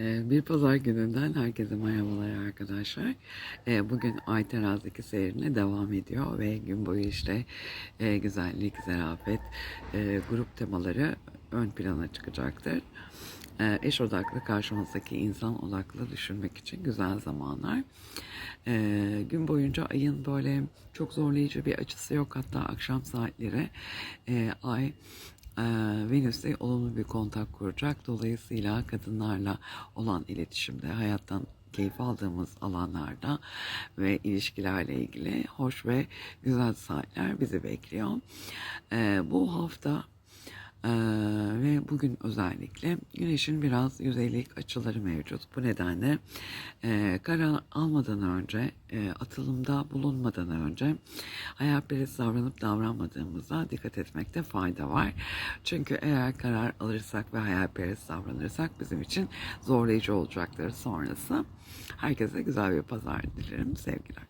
Ee, Bir pazar gününden herkese merhabalar arkadaşlar. Ee, Bugün Ay Terazideki seyrine devam ediyor ve gün boyu işte e, güzellik, zarafet, e, grup temaları ön plana çıkacaktır. Ee, Eş odaklı karşımızdaki insan odaklı düşünmek için güzel zamanlar. Gün boyunca ayın böyle çok zorlayıcı bir açısı yok. Hatta akşam saatleri e, ay e, Venüs'te olumlu bir kontak kuracak. Dolayısıyla kadınlarla olan iletişimde, hayattan keyif aldığımız alanlarda ve ilişkilerle ilgili hoş ve güzel saatler bizi bekliyor. E, bu hafta ee, bugün özellikle güneşin biraz yüzeylik açıları mevcut. Bu nedenle e, karar almadan önce, e, atılımda bulunmadan önce hayalperest davranıp davranmadığımıza dikkat etmekte fayda var. Çünkü eğer karar alırsak ve hayalperest davranırsak bizim için zorlayıcı olacaktır sonrası. Herkese güzel bir pazar dilerim. Sevgiler.